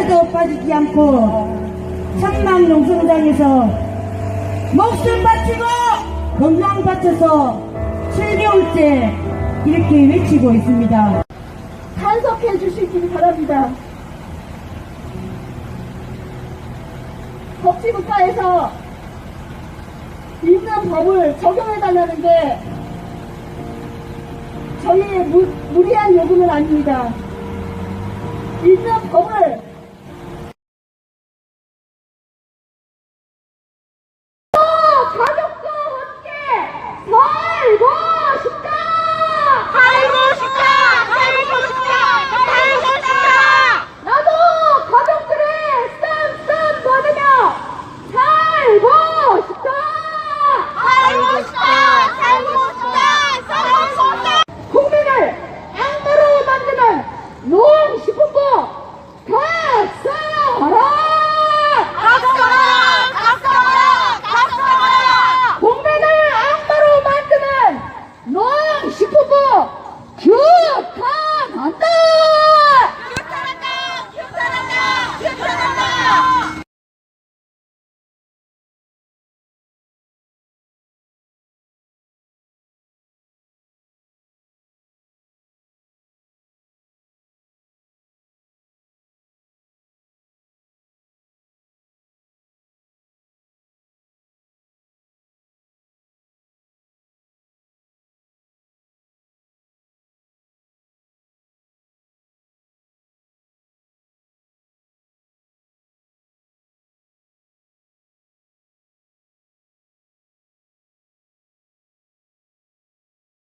단 하루도 빠지지 않고 천막 농성장에서 목숨 바치고 건강 바쳐서 7개월째 이렇게 외치고 있습니다. 단속해 주시기 바랍니다. 법치국가에서 있는 법을 적용해달라는 게 저희의 무, 무리한 요구는 아닙니다. 있는 법을 সর্ব